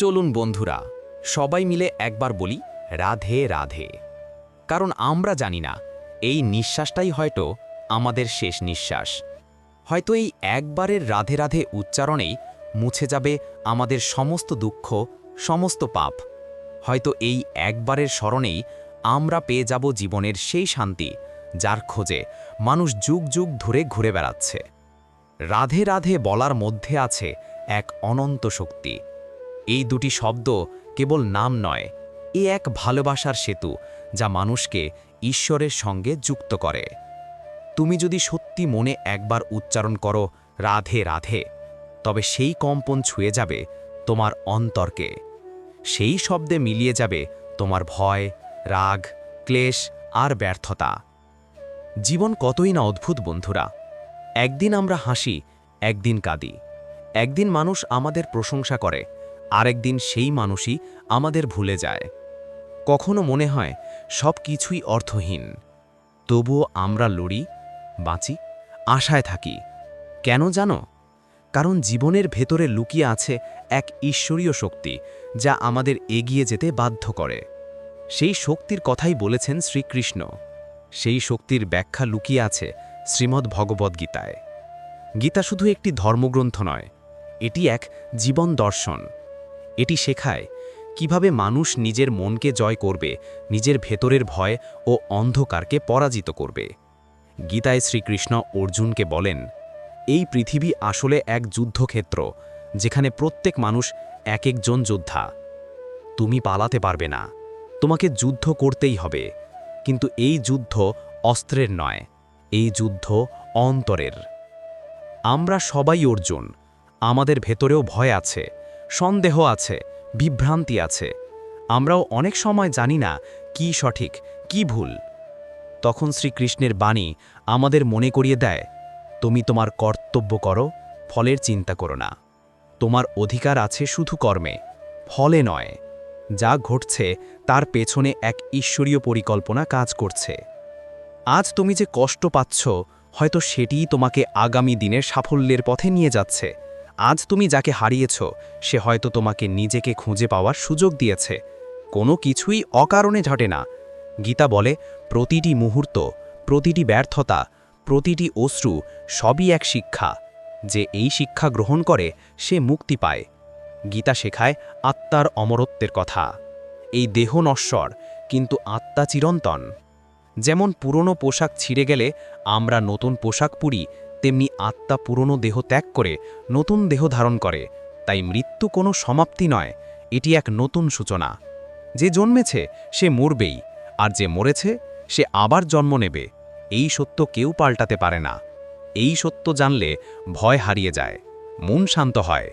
চলুন বন্ধুরা, সবাই মিলে একবার বলি রাধে রাধে। কারণ আমরা জানি না, এই নিঃশ্বাসটাই হয়তো আমাদের শেষ নিঃশ্বাস। হয়তো এই একবারের রাধে রাধে উচ্চারণেই মুছে যাবে আমাদের সমস্ত দুঃখ, সমস্ত পাপ। হয়তো এই একবারের স্মরণেই আমরা পেয়ে যাব জীবনের সেই শান্তি, যার খোঁজে মানুষ যুগ যুগ ধরে ঘুরে বেড়াচ্ছে। রাধে রাধে বলার মধ্যে আছে এক অনন্ত শক্তি। এই দুটি শব্দ কেবল নাম নয়, এ এক ভালোবাসার সেতু যা মানুষকে ঈশ্বরের সঙ্গে যুক্ত করে। তুমি যদি সত্যি মনে একবার উচ্চারণ করো, রাধে রাধে তবে সেই কম্পন ছুঁয়ে যাবে তোমার অন্তরকে। সেই শব্দে মিলিয়ে যাবে তোমার ভয়, রাগ, ক্লেশ আর ব্যর্থতা। জীবন কতই না অদ্ভুত, বন্ধুরা। একদিন আমরা হাসি, একদিন কাঁদি। একদিন মানুষ আমাদের প্রশংসা করে আরেকদিন সেই মানুষই আমাদের ভুলে যায়। কখনো মনে হয় সব কিছুই অর্থহীন। তবুও আমরা লড়ি, বাঁচি, আশায় থাকি। কেন জানো? কারণ জীবনের ভেতরে লুকিয়ে আছে এক ঈশ্বরীয় শক্তি যা আমাদের এগিয়ে যেতে বাধ্য করে। সেই শক্তির কথাই বলেছেন শ্রীকৃষ্ণ। সেই শক্তির ব্যাখ্যা লুকিয়ে আছে শ্রীমদ্ ভগবদ্গীতায় গীতা শুধু একটি ধর্মগ্রন্থ নয়, এটি এক জীবন দর্শন। এটি শেখায় কীভাবে মানুষ নিজের মনকে জয় করবে, নিজের ভেতরের ভয় ও অন্ধকারকে পরাজিত করবে। গীতায় শ্রীকৃষ্ণ অর্জুনকে বলেন, এই পৃথিবী আসলে এক যুদ্ধক্ষেত্র, যেখানে প্রত্যেক মানুষ এক একজন যোদ্ধা। তুমি পালাতে পারবে না, তোমাকে যুদ্ধ করতেই হবে। কিন্তু এই যুদ্ধ অস্ত্রের নয়, এই যুদ্ধ অন্তরের। আমরা সবাই অর্জুন, আমাদের ভেতরেও ভয় আছে। সন্দেহ আছে, বিভ্রান্তি আছে। আমরাও অনেক সময় জানি না কি সঠিক, কি ভুল। তখন শ্রীকৃষ্ণের বাণী আমাদের মনে করিয়ে দেয়, তুমি তোমার কর্তব্য করো, ফলের চিন্তা করো না। তোমার অধিকার আছে শুধু কর্মে, ফলে নয়। যা ঘটছে তার পেছনে এক ঈশ্বরীয় পরিকল্পনা কাজ করছে। আজ তুমি যে কষ্ট পাচ্ছ, হয়তো সেটিই তোমাকে আগামী দিনের সাফল্যের পথে নিয়ে যাচ্ছে। আজ তুমি যাকে হারিয়েছ, সে হয়তো তোমাকে নিজেকে খুঁজে পাওয়ার সুযোগ দিয়েছে। কোনো কিছুই অকারণে ঘটে না। গীতা বলে, প্রতিটি মুহূর্ত, প্রতিটি ব্যর্থতা, প্রতিটি অশ্রু সবই এক শিক্ষা। যে এই শিক্ষা গ্রহণ করে, সে মুক্তি পায়। গীতা শেখায় আত্মার অমরত্বের কথা। এই দেহ নশ্বর, কিন্তু আত্মা চিরন্তন। যেমন পুরনো পোশাক ছিঁড়ে গেলে আমরা নতুন পোশাক পুরি তেমনি আত্মা পুরনো দেহ ত্যাগ করে নতুন দেহ ধারণ করে, তাই মৃত্যু কোনো সমাপ্তি নয়, এটি এক নতুন সূচনা। যে জন্মেছে, সে মরবেই, আর যে মরেছে, সে আবার জন্ম নেবে, এই সত্য কেউ পাল্টাতে পারে না। এই সত্য জানলে ভয় হারিয়ে যায়, মন শান্ত হয়।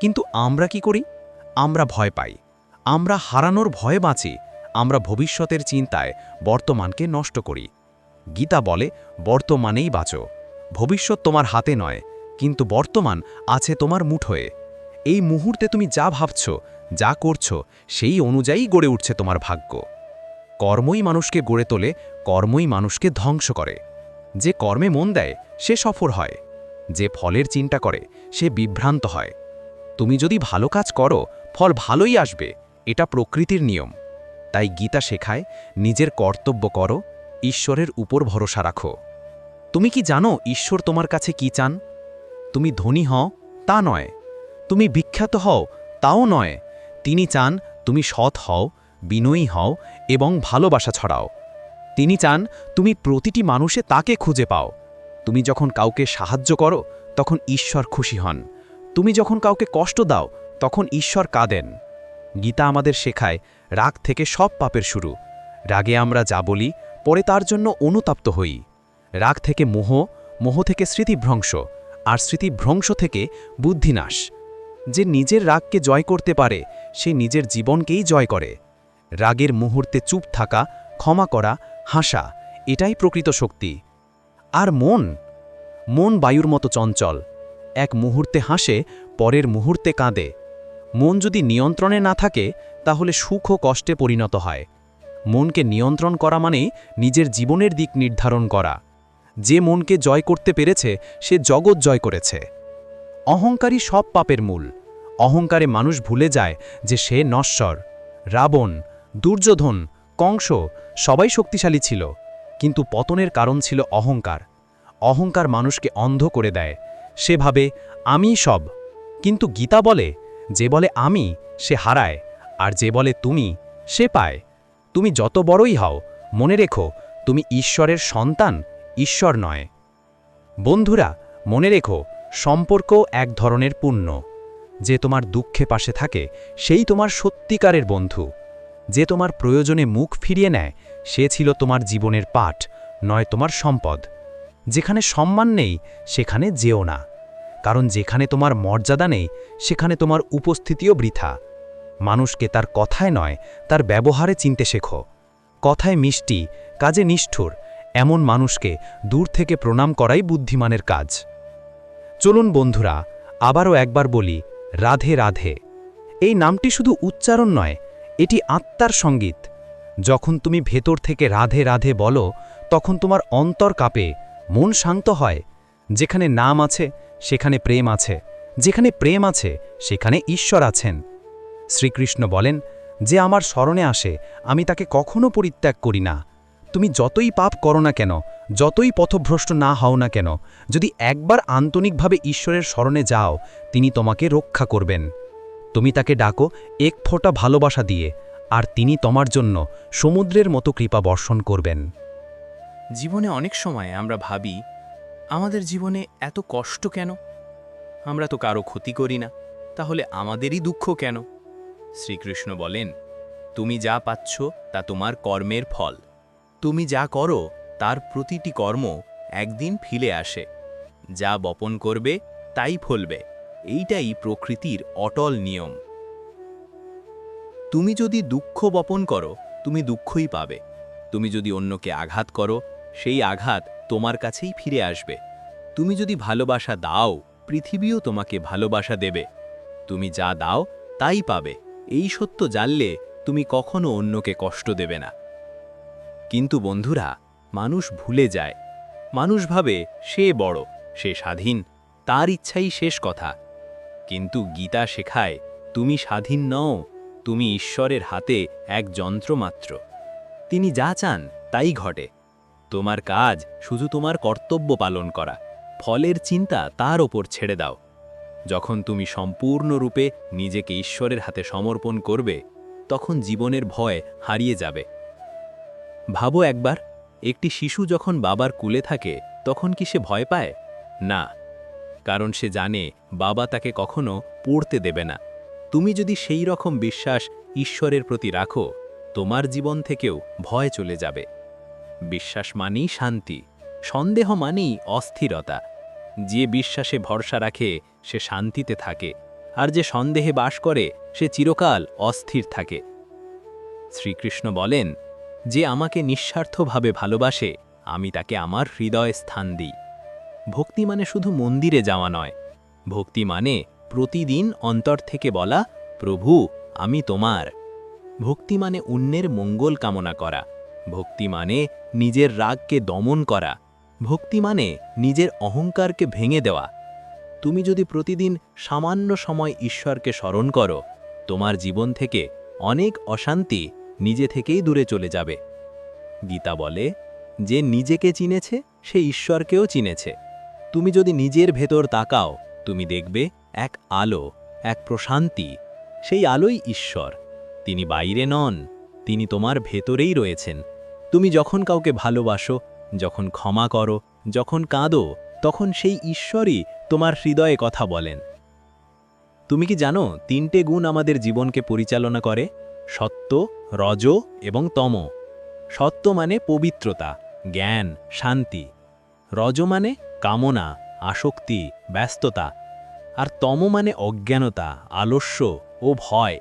কিন্তু আমরা কি করি? আমরা ভয় পাই, আমরা হারানোর ভয়ে বাঁচি, আমরা ভবিষ্যতের চিন্তায় বর্তমানকে নষ্ট করি। গীতা বলে, বর্তমানেই বাঁচো। ভবিষ্যৎ তোমার হাতে নয়, কিন্তু বর্তমান আছে তোমার মুঠোয় এই মুহূর্তে তুমি যা ভাবছ, যা করছ, সেই অনুযায়ী গড়ে উঠছে তোমার ভাগ্য। কর্মই মানুষকে গড়ে তোলে, কর্মই মানুষকে ধ্বংস করে। যে কর্মে মন দেয়, সে সফর হয়। যে ফলের চিন্তা করে, সে বিভ্রান্ত হয়। তুমি যদি ভালো কাজ করো, ফল ভালোই আসবে, এটা প্রকৃতির নিয়ম। তাই গীতা শেখায়, নিজের কর্তব্য করো, ঈশ্বরের উপর ভরসা রাখো। তুমি কি জানো ঈশ্বর তোমার কাছে কি চান? তুমি ধনী হও, তা নয়। তুমি বিখ্যাত হও, তাও নয়। তিনি চান তুমি সৎ হও, বিনয়ী হও এবং ভালোবাসা ছড়াও। তিনি চান তুমি প্রতিটি মানুষে তাকে খুঁজে পাও। তুমি যখন কাউকে সাহায্য করো, তখন ঈশ্বর খুশি হন। তুমি যখন কাউকে কষ্ট দাও, তখন ঈশ্বর কাঁদেন। গীতা আমাদের শেখায়, রাগ থেকে সব পাপের শুরু। রাগে আমরা যা বলি, পরে তার জন্য অনুতাপ্ত হই। রাগ থেকে মোহ মোহ থেকে স্মৃতিভ্রংশ, আর স্মৃতিভ্রংশ থেকে বুদ্ধিনাশ। যে নিজের রাগকে জয় করতে পারে, সে নিজের জীবনকেই জয় করে। রাগের মুহূর্তে চুপ থাকা, ক্ষমা করা, হাসা, এটাই প্রকৃত শক্তি। আর মন? মন বায়ুর মতো চঞ্চল। এক মুহূর্তে হাসে, পরের মুহূর্তে কাঁদে। মন যদি নিয়ন্ত্রণে না থাকে, তাহলে সুখ ও কষ্টে পরিণত হয়। মনকে নিয়ন্ত্রণ করা মানে নিজের জীবনের দিক নির্ধারণ করা। যে মনকে জয় করতে পেরেছে, সে জগৎ জয় করেছে। অহংকারী সব পাপের মূল। অহংকারে মানুষ ভুলে যায় যে সে নশ্বর, রাবণ, দুর্যোধন, কংস, সবাই শক্তিশালী ছিল। কিন্তু পতনের কারণ ছিল অহংকার। অহংকার মানুষকে অন্ধ করে দেয়। সে ভাবে, আমি সব। কিন্তু গীতা বলে, যে বলে আমি, সে হারায়, আর যে বলে তুমি, সে পায়। তুমি যত বড়ই হও, মনে রেখো, তুমি ঈশ্বরের সন্তান ঈশ্বর নয়। বন্ধুরা, মনে রেখো, সম্পর্ক এক ধরনের পুণ্য। যে তোমার দুঃখে পাশে থাকে, সেই তোমার সত্যিকারের বন্ধু। যে তোমার প্রয়োজনে মুখ ফিরিয়ে নেয়, সে ছিল তোমার জীবনের পাঠ, নয় তোমার সম্পদ। যেখানে সম্মান নেই, সেখানে যেও না। কারণ যেখানে তোমার মর্যাদা নেই, সেখানে তোমার উপস্থিতিও বৃথা। মানুষকে তার কথায় নয়, তার ব্যবহারে চিনতে শেখো। কথায় মিষ্টি, কাজে নিষ্ঠুর এমন মানুষকে দূর থেকে প্রণাম করাই বুদ্ধিমানের কাজ। চলুন বন্ধুরা, আবারও একবার বলি, রাধে রাধে। এই নামটি শুধু উচ্চারণ নয়, এটি আত্মার সংগীত। যখন তুমি ভেতর থেকে রাধে রাধে বলো, তখন তোমার অন্তর কাঁপে, মন শান্ত হয়। যেখানে নাম আছে, সেখানে প্রেম আছে। যেখানে প্রেম আছে, সেখানে ঈশ্বর আছেন। শ্রীকৃষ্ণ বলেন, যে আমার স্মরণে আসে, আমি তাকে কখনো পরিত্যাগ করি না। তুমি যতই পাপ করো না কেন, যতই পথভ্রষ্ট না হও না কেন, যদি একবার আন্তনিকভাবে ঈশ্বরের স্মরণে যাও, তিনি তোমাকে রক্ষা করবেন। তুমি তাকে ডাকো এক ফোঁটা ভালোবাসা দিয়ে, আর তিনি তোমার জন্য সমুদ্রের মতো কৃপা বর্ষণ করবেন। জীবনে অনেক সময় আমরা ভাবি, আমাদের জীবনে এত কষ্ট কেন? আমরা তো কারও ক্ষতি করি না, তাহলে আমাদেরই দুঃখ কেন? শ্রীকৃষ্ণ বলেন, তুমি যা পাচ্ছ, তা তোমার কর্মের ফল। তুমি যা করো, তার প্রতিটি কর্ম একদিন ফিলে আসে। যা বপন করবে, তাই ফলবে। এইটাই প্রকৃতির অটল নিয়ম। তুমি যদি দুঃখ বপন করো, তুমি দুঃখই পাবে। তুমি যদি অন্যকে আঘাত করো, সেই আঘাত তোমার কাছেই ফিরে আসবে। তুমি যদি ভালোবাসা দাও, পৃথিবীও তোমাকে ভালোবাসা দেবে। তুমি যা দাও, তাই পাবে। এই সত্য জানলে তুমি কখনো অন্যকে কষ্ট দেবে না। কিন্তু বন্ধুরা, মানুষ ভুলে যায়। মানুষ ভাবে, সে বড়, সে স্বাধীন, তার ইচ্ছাই শেষ কথা। কিন্তু গীতা শেখায়, তুমি স্বাধীন নও, তুমি ঈশ্বরের হাতে এক যন্ত্র মাত্র। তিনি যা চান, তাই ঘটে। তোমার কাজ শুধু তোমার কর্তব্য পালন করা, ফলের চিন্তা তার ওপর ছেড়ে দাও। যখন তুমি সম্পূর্ণরূপে নিজেকে ঈশ্বরের হাতে সমর্পণ করবে, তখন জীবনের ভয় হারিয়ে যাবে। ভাবো একবার, একটি শিশু যখন বাবার কুলে থাকে, তখন কি সে ভয় পায়? না, কারণ সে জানে বাবা তাকে কখনো পড়তে দেবে না। তুমি যদি সেই রকম বিশ্বাস ঈশ্বরের প্রতি রাখো, তোমার জীবন থেকেও ভয় চলে যাবে। বিশ্বাস মানেই শান্তি, সন্দেহ মানেই অস্থিরতা। যে বিশ্বাসে ভরসা রাখে, সে শান্তিতে থাকে, আর যে সন্দেহে বাস করে, সে চিরকাল অস্থির থাকে। শ্রীকৃষ্ণ বলেন যে আমাকে নিঃস্বার্থভাবে ভালোবাসে, আমি তাকে আমার হৃদয়ে স্থান দিই। ভক্তি মানে শুধু মন্দিরে যাওয়া নয়। ভক্তি মানে প্রতিদিন অন্তর থেকে বলা, প্রভু, আমি তোমার। ভক্তি মানে অন্যের মঙ্গল কামনা করা। ভক্তি মানে নিজের রাগকে দমন করা। ভক্তি মানে নিজের অহংকারকে ভেঙে দেওয়া। তুমি যদি প্রতিদিন সামান্য সময় ঈশ্বরকে স্মরণ করো, তোমার জীবন থেকে অনেক অশান্তি নিজে থেকেই দূরে চলে যাবে। গীতা বলে, যে নিজেকে চিনেছে, সে ঈশ্বরকেও চিনেছে। তুমি যদি নিজের ভেতর তাকাও, তুমি দেখবে এক আলো, এক প্রশান্তি। সেই আলোই ঈশ্বর। তিনি বাইরে নন, তিনি তোমার ভেতরেই রয়েছেন। তুমি যখন কাউকে ভালোবাসো, যখন ক্ষমা করো, যখন কাঁদো, তখন সেই ঈশ্বরই তোমার হৃদয়ে কথা বলেন। তুমি কি জানো, তিনটে গুণ আমাদের জীবনকে পরিচালনা করে? সত্য, রজ এবং তম। সত্য মানে পবিত্রতা, জ্ঞান, শান্তি। রজ মানে কামনা, আসক্তি, ব্যস্ততা। আর তম মানে অজ্ঞানতা, আলস্য ও ভয়।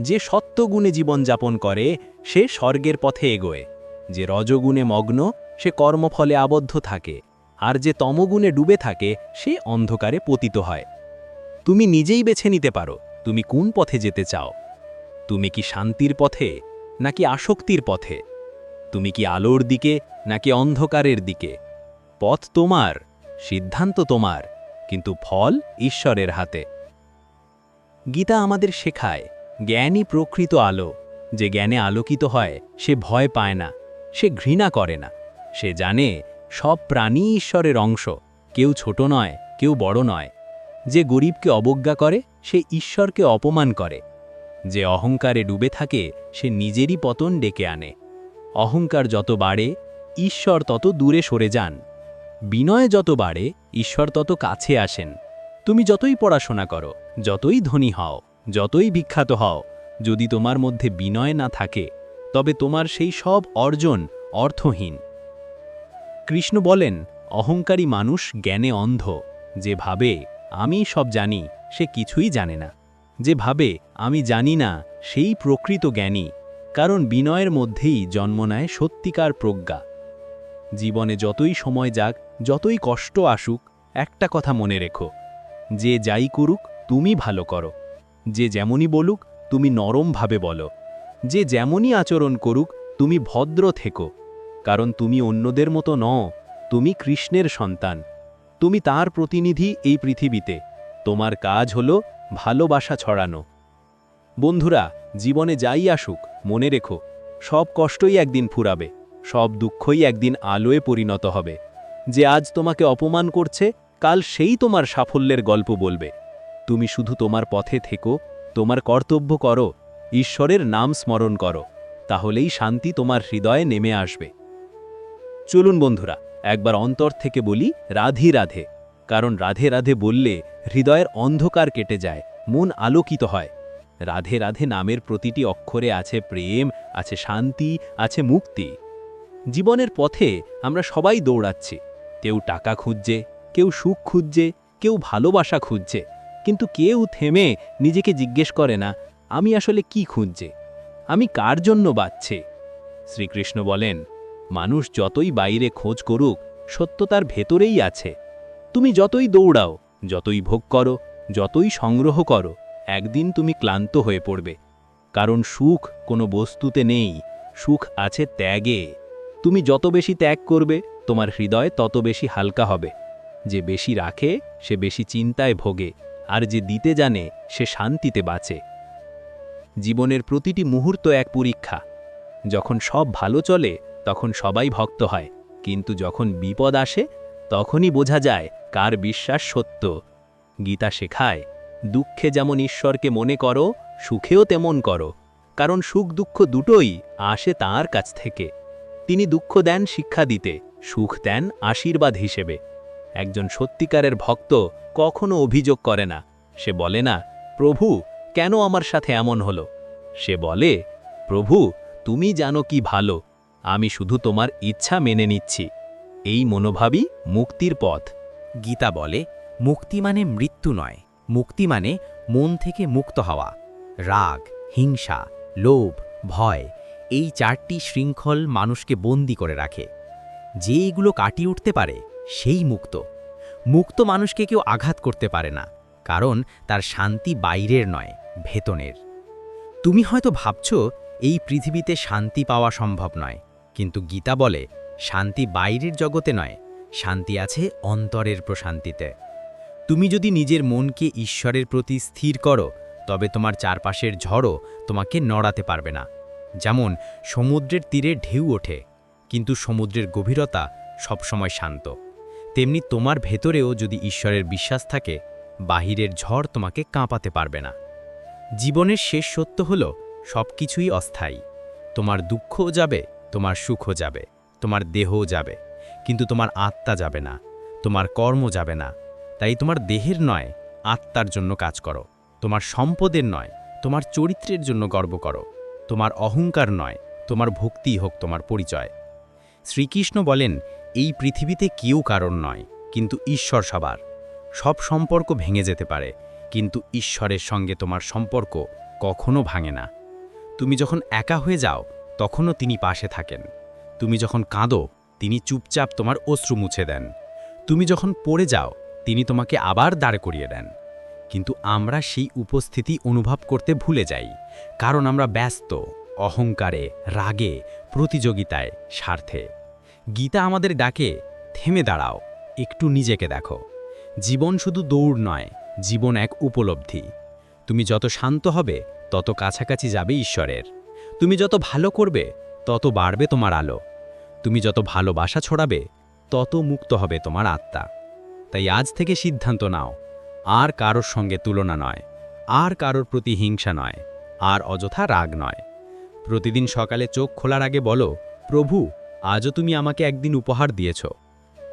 যে সত্যগুণে জীবনযাপন করে, সে স্বর্গের পথে এগোয়। যে রজগুণে মগ্ন, সে কর্মফলে আবদ্ধ থাকে। আর যে তমগুণে ডুবে থাকে, সে অন্ধকারে পতিত হয়। তুমি নিজেই বেছে নিতে পারো, তুমি কোন পথে যেতে চাও। তুমি কি শান্তির পথে, নাকি আসক্তির পথে? তুমি কি আলোর দিকে, নাকি অন্ধকারের দিকে? পথ তোমার, সিদ্ধান্ত তোমার, কিন্তু ফল ঈশ্বরের হাতে। গীতা আমাদের শেখায়, জ্ঞানই প্রকৃত আলো। যে জ্ঞানে আলোকিত হয়, সে ভয় পায় না, সে ঘৃণা করে না। সে জানে, সব প্রাণী ঈশ্বরের অংশ, কেউ ছোট নয়, কেউ বড় নয়। যে গরিবকে অবজ্ঞা করে, সে ঈশ্বরকে অপমান করে। যে অহংকারে ডুবে থাকে, সে নিজেরই পতন ডেকে আনে। অহংকার যত বাড়ে, ঈশ্বর তত দূরে সরে যান। বিনয় যত বাড়ে, ঈশ্বর তত কাছে আসেন। তুমি যতই পড়াশোনা করো, যতই ধনী হও, যতই বিখ্যাত হও, যদি তোমার মধ্যে বিনয় না থাকে, তবে তোমার সেই সব অর্জন অর্থহীন। কৃষ্ণ বলেন, অহংকারী মানুষ জ্ঞানে অন্ধ। যে ভাবে আমি সব জানি, সে কিছুই জানে না। যে ভাবে, আমি জানি না, সেই প্রকৃত জ্ঞানী, কারণ বিনয়ের মধ্যেই জন্ম নেয় সত্যিকার প্রজ্ঞা। জীবনে যতই সময় যাক, যতই কষ্ট আসুক, একটা কথা মনে রেখো, যে যাই করুক, তুমি ভালো করো। যে যেমনই বলুক, তুমি নরমভাবে বলো। যে যেমনই আচরণ করুক, তুমি ভদ্র থেকো। কারণ তুমি অন্যদের মতো নও, তুমি কৃষ্ণের সন্তান। তুমি তার প্রতিনিধি এই পৃথিবীতে। তোমার কাজ হলো ভালোবাসা ছড়ানো। বন্ধুরা, জীবনে যাই আসুক, মনে রেখো, সব কষ্টই একদিন ফুরাবে, সব দুঃখই একদিন আলোয় পরিণত হবে। যে আজ তোমাকে অপমান করছে, কাল সেই তোমার সাফল্যের গল্প বলবে। তুমি শুধু তোমার পথে থেকো, তোমার কর্তব্য করো, ঈশ্বরের নাম স্মরণ করো, তাহলেই শান্তি তোমার হৃদয়ে নেমে আসবে। চলুন বন্ধুরা, একবার অন্তর থেকে বলি, রাধি রাধে। কারণ রাধে রাধে বললে হৃদয়ের অন্ধকার কেটে যায়, মন আলোকিত হয়। রাধে রাধে নামের প্রতিটি অক্ষরে আছে প্রেম, আছে শান্তি, আছে মুক্তি। জীবনের পথে আমরা সবাই দৌড়াচ্ছি। কেউ টাকা খুঁজছে, কেউ সুখ খুঁজছে, কেউ ভালোবাসা খুঁজছে। কিন্তু কেউ থেমে নিজেকে জিজ্ঞেস করে না, আমি আসলে কি খুঁজছে? আমি কার জন্য বাচ্ছে? শ্রীকৃষ্ণ বলেন, মানুষ যতই বাইরে খোঁজ করুক, সত্য তার ভেতরেই আছে। তুমি যতই দৌড়াও, যতই ভোগ করো, যতই সংগ্রহ করো, একদিন তুমি ক্লান্ত হয়ে পড়বে। কারণ সুখ কোনো বস্তুতে নেই, সুখ আছে ত্যাগে। তুমি যত বেশি ত্যাগ করবে, তোমার হৃদয় তত বেশি হালকা হবে। যে বেশি রাখে, সে বেশি চিন্তায় ভোগে, আর যে দিতে জানে, সে শান্তিতে বাঁচে। জীবনের প্রতিটি মুহূর্ত এক পরীক্ষা। যখন সব ভালো চলে, তখন সবাই ভক্ত হয়, কিন্তু যখন বিপদ আসে তখনই বোঝা যায় কার বিশ্বাস সত্য। গীতা শেখায়, দুঃখে যেমন ঈশ্বরকে মনে করো, সুখেও তেমন করো, কারণ সুখ দুঃখ দুটোই আসে তার কাছ থেকে। তিনি দুঃখ দেন শিক্ষা দিতে, সুখ দেন আশীর্বাদ হিসেবে। একজন সত্যিকারের ভক্ত কখনো অভিযোগ করে না, সে বলে না, প্রভু, কেন আমার সাথে এমন হলো? সে বলে, প্রভু, তুমি জানো কি ভালো, আমি শুধু তোমার ইচ্ছা মেনে নিচ্ছি। এই মনোভাবই মুক্তির পথ। গীতা বলে, মুক্তি মানে মৃত্যু নয়। মুক্তি মানে মন থেকে মুক্ত হওয়া। রাগ, হিংসা, লোভ, ভয় এই চারটি শৃঙ্খল মানুষকে বন্দি করে রাখে। যে এগুলো কাটিয়ে উঠতে পারে, সেই মুক্ত। মুক্ত মানুষকে কেউ আঘাত করতে পারে না, কারণ তার শান্তি বাইরের নয় ভেতনের তুমি হয়তো ভাবছ, এই পৃথিবীতে শান্তি পাওয়া সম্ভব নয়, কিন্তু গীতা বলে শান্তি বাইরের জগতে নয়, শান্তি আছে অন্তরের প্রশান্তিতে। তুমি যদি নিজের মনকে ঈশ্বরের প্রতি স্থির করো, তবে তোমার চারপাশের ঝড়ও তোমাকে নড়াতে পারবে না। যেমন, সমুদ্রের তীরে ঢেউ ওঠে, কিন্তু সমুদ্রের গভীরতা সবসময় শান্ত। তেমনি তোমার ভেতরেও যদি ঈশ্বরের বিশ্বাস থাকে, বাহিরের ঝড় তোমাকে কাঁপাতে পারবে না। জীবনের শেষ সত্য হল সব কিছুই অস্থায়ী। তোমার দুঃখও যাবে, তোমার সুখও যাবে। তোমার দেহও যাবে, কিন্তু তোমার আত্মা যাবে না, তোমার কর্ম যাবে না। তাই তোমার দেহের নয়, আত্মার জন্য কাজ করো। তোমার সম্পদের নয়, তোমার চরিত্রের জন্য গর্ব করো। তোমার অহংকার নয়, তোমার ভক্তি হোক তোমার পরিচয়। শ্রীকৃষ্ণ বলেন, এই পৃথিবীতে কেউ কারণ নয়, কিন্তু ঈশ্বর সবার। সব সম্পর্ক ভেঙে যেতে পারে, কিন্তু ঈশ্বরের সঙ্গে তোমার সম্পর্ক কখনো ভাঙে না। তুমি যখন একা হয়ে যাও, তখনও তিনি পাশে থাকেন। তুমি যখন কাঁদো, তিনি চুপচাপ তোমার অশ্রু মুছে দেন। তুমি যখন পড়ে যাও, তিনি তোমাকে আবার দাঁড় করিয়ে দেন। কিন্তু আমরা সেই উপস্থিতি অনুভব করতে ভুলে যাই, কারণ আমরা ব্যস্ত, অহংকারে, রাগে, প্রতিযোগিতায়, স্বার্থে। গীতা আমাদের ডাকে, থেমে দাঁড়াও, একটু নিজেকে দেখো। জীবন শুধু দৌড় নয়, জীবন এক উপলব্ধি। তুমি যত শান্ত হবে, তত কাছাকাছি যাবে ঈশ্বরের। তুমি যত ভালো করবে, তত বাড়বে তোমার আলো। তুমি যত ভালোবাসা ছড়াবে, তত মুক্ত হবে তোমার আত্মা। তাই আজ থেকে সিদ্ধান্ত নাও, আর কারোর সঙ্গে তুলনা নয়, আর কারোর প্রতি হিংসা নয়, আর অযথা রাগ নয়। প্রতিদিন সকালে চোখ খোলার আগে বলো, প্রভু, আজও তুমি আমাকে একদিন উপহার দিয়েছ।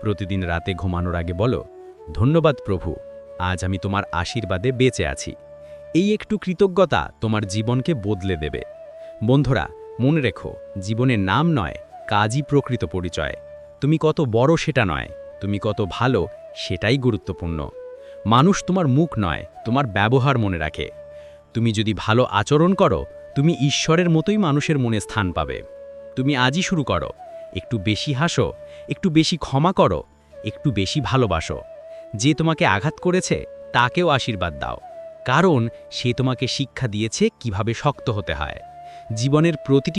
প্রতিদিন রাতে ঘুমানোর আগে বলো, ধন্যবাদ প্রভু, আজ আমি তোমার আশীর্বাদে বেঁচে আছি। এই একটু কৃতজ্ঞতা তোমার জীবনকে বদলে দেবে। বন্ধুরা, মনে রেখো জীবনের নাম নয় কাজই প্রকৃত পরিচয়। তুমি কত বড় সেটা নয়, তুমি কত ভালো সেটাই গুরুত্বপূর্ণ। মানুষ তোমার মুখ নয়, তোমার ব্যবহার মনে রাখে। তুমি যদি ভালো আচরণ করো, তুমি ঈশ্বরের মতোই মানুষের মনে স্থান পাবে। তুমি আজই শুরু করো, একটু বেশি হাসো, একটু বেশি ক্ষমা করো, একটু বেশি ভালোবাসো। যে তোমাকে আঘাত করেছে, তাকেও আশীর্বাদ দাও। কারণ সে তোমাকে শিক্ষা দিয়েছে কীভাবে শক্ত হতে হয়। জীবনের প্রতিটি